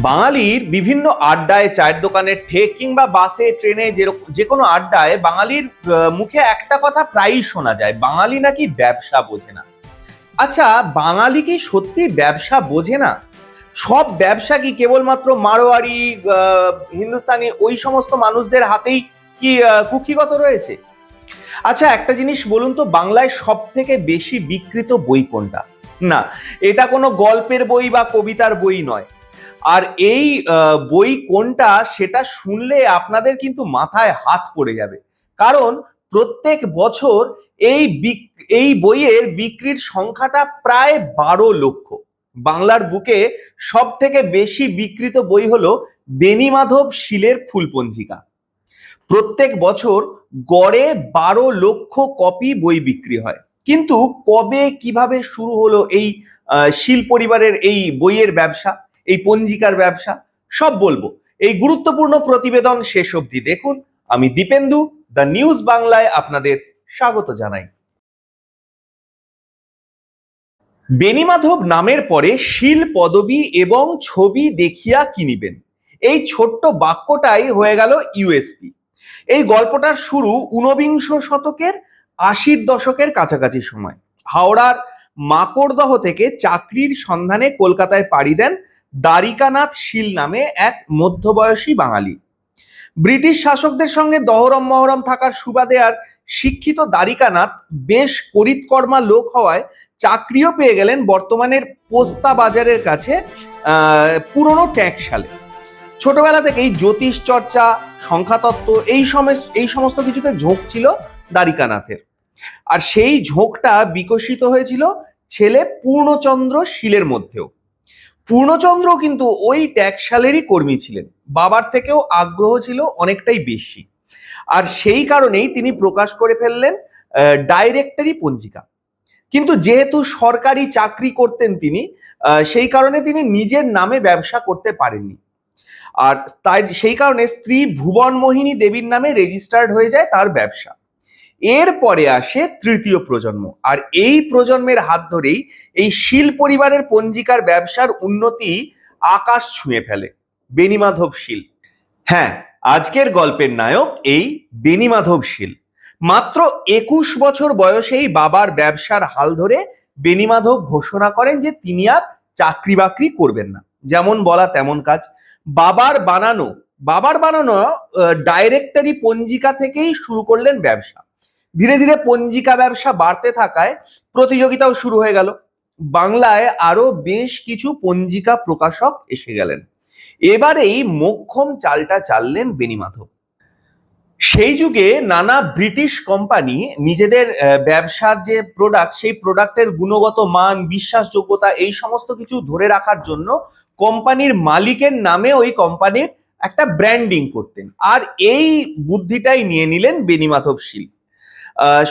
বাঙালির বিভিন্ন আড্ডায় চায়ের দোকানের ঠেক কিংবা বাসে, ট্রেনে যে কোনো আড্ডায় বাঙালির মুখে একটা কথা প্রায়ই শোনা যায়, বাঙালি নাকি ব্যবসা বোঝে না। আচ্ছা বাঙালি কি সত্যি ব্যবসা বোঝে না? সব ব্যবসা কি কেবলমাত্র মারোয়ারি হিন্দুস্তানি, ওই সমস্ত মানুষদের হাতেই কি কুক্ষিগত রয়েছে? আচ্ছা একটা জিনিস বলুন তো, বাংলায় সব থেকে বেশি বিকৃত বই কোনটা? না, এটা কোনো গল্পের বই বা কবিতার বই নয়। আর এই বই কোনটা সেটা শুনলে আপনাদের কিন্তু মাথায় হাত পড়ে যাবে। কারণ প্রত্যেক বছর এই এই বইয়ের বিক্রির সংখ্যাটা প্রায় বারো লক্ষ। বাংলার বুকে সব থেকে বেশি বিকৃত বই হলো বেনিমাধব শিলের ফুলপঞ্জিকা। প্রত্যেক বছর গড়ে বারো লক্ষ কপি বই বিক্রি হয়। কিন্তু কবে কীভাবে শুরু হলো এই শিল পরিবারের এই বইয়ের ব্যবসা? এই পঞ্জিকার ব্যবসা, সব বলব। এই গুরুত্বপূর্ণ প্রতিবেদন শেষ অবধি দেখুন। আমি দীপেন্দু, দ্য নিউজ বাংলায় আপনাদের স্বাগত জানাই। বেনিমাধব নামের পরে শিল, পদবী এবং ছবি দেখিয়া কিনিবেন এই ছোট্ট বাক্যটাই হয়ে গেল ইউএসপি এই গল্পটার শুরু ঊনবিংশ শতকের আশির দশকের কাছাকাছি সময়। হাওড়ার মাকড়দহ থেকে চাকরির সন্ধানে কলকাতায় পাড়ি দেন দ্বারিকানাথ শীল নামে এক মধ্যবয়সী বাঙালি। ব্রিটিশ শাসকদের সঙ্গে দহরম মহরম থাকার সুবাদে আর শিক্ষিত দ্বারিকানাথ বেশ করিতকর্মা লোক হওয়ায় চাকরিও পেয়ে গেলেন বর্তমানের পোস্তা বাজারের কাছে পুরনো ট্যাঁকশালে ছোটবেলা থেকেই জ্যোতিষ চর্চা, সংখ্যাতত্ত্ব এই সমস্ত এই সমস্ত কিছুতে ঝোঁক ছিল দ্বারিকানাথের। আর সেই ঝোঁকটা বিকশিত হয়েছিল ছেলে পূর্ণচন্দ্র শীলের মধ্যেও। পূর্ণচন্দ্র কিন্তু ওই ট্যাক্সালেরই কর্মী ছিলেন। বাবার থেকেও আগ্রহ ছিল অনেকটাই বেশি। আর সেই কারণেই তিনি প্রকাশ করে ফেললেন ডাইরেক্টরি পঞ্জিকা। কিন্তু যেহেতু সরকারি চাকরি করতেন তিনি সেই কারণে তিনি নিজের নামে ব্যবসা করতে পারেননি। আর তাই, সেই কারণে স্ত্রী ভুবন মোহিনী দেবীর নামে রেজিস্টার্ড হয়ে যায় তার ব্যবসা। এরপরে আসে তৃতীয় প্রজন্ম। আর এই প্রজন্মের হাত ধরেই এই শিল পরিবারের পঞ্জিকার ব্যবসার উন্নতি আকাশ ছুঁয়ে ফেলে। বেনিমাধব শীল। হ্যাঁ আজকের গল্পের নায়ক এই বেনিমাধব শীল। মাত্র একুশ বছর বয়সেই বাবার ব্যবসার হাল ধরে বেনিমাধব ঘোষণা করেন যে তিনি আর চাকরি বাকরি করবেন না। যেমন বলা তেমন কাজ। বাবার বানানো বাবার বানানো ডাইরেক্টরি পঞ্জিকা থেকেই শুরু করলেন ব্যবসা। ধীরে ধীরে পঞ্জিকা ব্যবসা বাড়তে থাকায় প্রতিযোগিতাও শুরু হয়ে গেল। বাংলায় আরও বেশ কিছু পঞ্জিকা প্রকাশক এসে গেলেন। এবারেই মোক্ষম চালটা চাললেন বেনিমাধব সেই যুগে নানা ব্রিটিশ কোম্পানি নিজেদের ব্যবসার যে প্রোডাক্ট সেই প্রোডাক্টের গুণগত মান বিশ্বাসযোগ্যতা এই সমস্ত কিছু ধরে রাখার জন্য কোম্পানির মালিকের নামে ওই কোম্পানির একটা ব্র্যান্ডিং করতেন। আর এই বুদ্ধিটাই নিয়ে নিলেন বেনিমাধব শীল। আহ,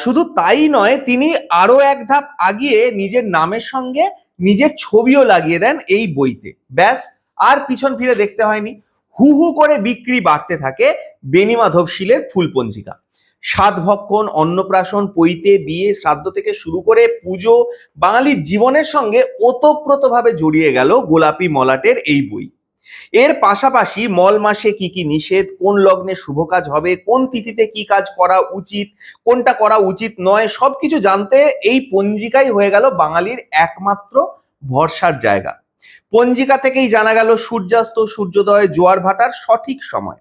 শুধু তাই নয়, তিনি আরও এক ধাপ আগিয়ে নিজের নামের সঙ্গে নিজের ছবিও লাগিয়ে দেন এই বইতে। ব্যাস, আর পিছন ফিরে দেখতে হয়নি। হু হু করে বিক্রি বাড়তে থাকে বেনিমাধব শীলের ফুলপঞ্জিকা। সাত ভক্ষণ, অন্নপ্রাশন, পৈতে, বিয়ে, শ্রাদ্ধ থেকে শুরু করে পুজো, বাঙালির জীবনের সঙ্গে ওতপ্রোতভাবে জড়িয়ে গেল গোলাপি মলাটের এই বই। এর পাশাপাশি মল মাসে কি কি নিষেধ, কোন লগ্নে শুভ কাজ হবে, কোন তিথিতে কি কাজ করা উচিত, কোনটা করা উচিত নয়, সবকিছু জানতে এই পঞ্জিকাই হয়ে গেল বাঙালির একমাত্র ভরসার জায়গা। পঞ্জিকা থেকেই জানা গেল সূর্যাস্ত, সূর্যোদয়, জোয়ার ভাটার সঠিক সময়।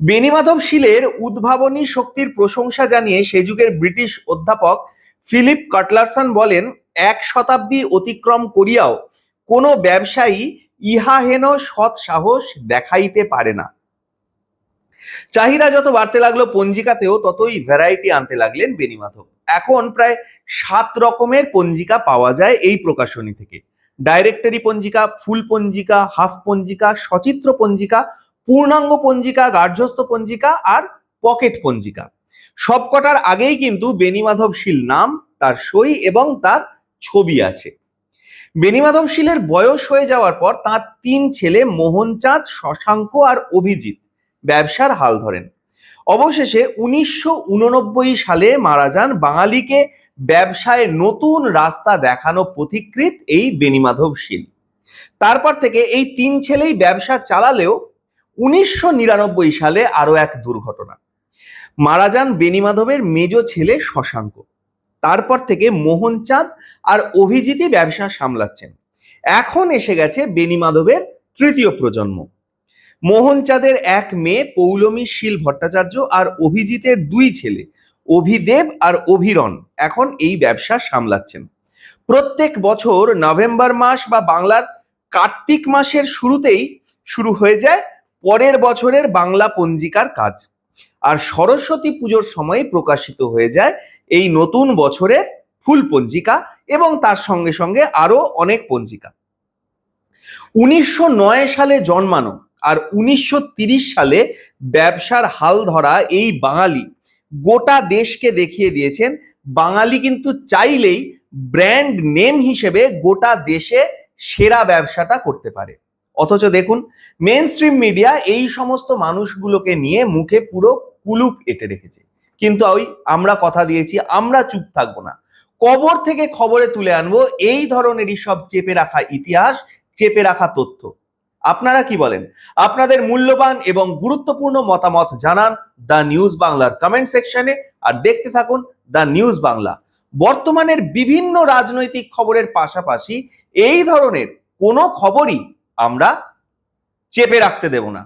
বেনিমাধব শীলের উদ্ভাবনী শক্তির প্রশংসা জানিয়ে সে যুগের ব্রিটিশ অধ্যাপক ফিলিপ কাটলারসন বলেন, এক শতাব্দী অতিক্রম করিয়াও কোনো ব্যবসায়ী ইহা হেন সৎ সাহস দেখাইতে পারে না। চাহিদা যত বাড়তে লাগল পঞ্জিকাতেও ততই ভ্যারাইটি আনতে লাগলেন বেনিমাধব এখন প্রায় সাত রকমের পঞ্জিকা পাওয়া যায় এই প্রকাশনী থেকে। ডাইরেক্টরি পঞ্জিকা, ফুল পঞ্জিকা হাফ পঞ্জিকা, সচিত্র পঞ্জিকা, পূর্ণাঙ্গ পঞ্জিকা গার্হস্থ পঞ্জিকা আর পকেট পঞ্জিকা। সবকটার আগেই কিন্তু বেনিমাধব শীল নাম, তার সই এবং তার ছবি আছে। বেনিমাধব শীলের বয়স হয়ে যাওয়ার পর তার তিন ছেলে মোহনচাঁদ, শশাঙ্ক আর অভিজিৎ ব্যবসার হাল ধরেন। অবশেষে উনিশশো উননব্বই সালে মারা যান বাঙালিকে ব্যবসায় নতুন রাস্তা দেখানো পথিকৃৎ এই বেনিমাধব শীল তারপর থেকে এই তিন ছেলেই ব্যবসা চালালেও উনিশশো নিরানব্বই সালে আরও এক দুর্ঘটনা। মারা যান বেনিমাধবের মেজ ছেলে শশাঙ্ক। তারপর থেকে মোহনচাঁদ আর অভিজিৎই ব্যবসা সামলাচ্ছেন। এখন এসে গেছে বেনিমাধবের তৃতীয় প্রজন্ম। মোহনচাঁদের এক মেয়ে পৌলমী শীল ভট্টাচার্য আর অভিজিতের দুই ছেলে, অভিদেব আর অভিরণ এখন এই ব্যবসা সামলাচ্ছেন। প্রত্যেক বছর নভেম্বর মাস বা বাংলার কার্তিক মাসের শুরুতেই শুরু হয়ে যায় পরের বছরের বাংলা পঞ্জিকার কাজ। আর সরস্বতী পুজোর সময় প্রকাশিত হয়ে যায় এই নতুন বছরের ফুল পঞ্জিকা এবং তার সঙ্গে সঙ্গে আরও অনেক পঞ্জিকা। উনিশশো নয় সালে জন্মানো আর উনিশশো সালে ব্যবসার হাল ধরা এই বাঙালি গোটা দেশকে দেখিয়ে দিয়েছেন। বাঙালি কিন্তু চাইলেই ব্র্যান্ড নেম হিসেবে গোটা দেশে সেরা ব্যবসাটা করতে পারে। অথচ দেখুন মেন স্ট্রিম মিডিয়া এই সমস্ত মানুষগুলোকে নিয়ে মুখে পুরো কুলুপ এঁটে রেখেছে। কিন্তু ওই আমরা কথা দিয়েছি, আমরা চুপ থাকব না। কবর থেকে খবরে তুলে আনব, এই ধরনেরই সব চেপে রাখা ইতিহাস, চেপে রাখা তথ্য। আপনারা কি বলেন? আপনাদের মূল্যবান এবং গুরুত্বপূর্ণ মতামত জানান দ্য নিউজ বাংলার কমেন্ট সেকশনে আর দেখতে থাকুন দ্য নিউজ বাংলা। বর্তমানের বিভিন্ন রাজনৈতিক খবরের পাশাপাশি এই ধরনের কোনো খবরই আমরা চেপে রাখতে দেব না।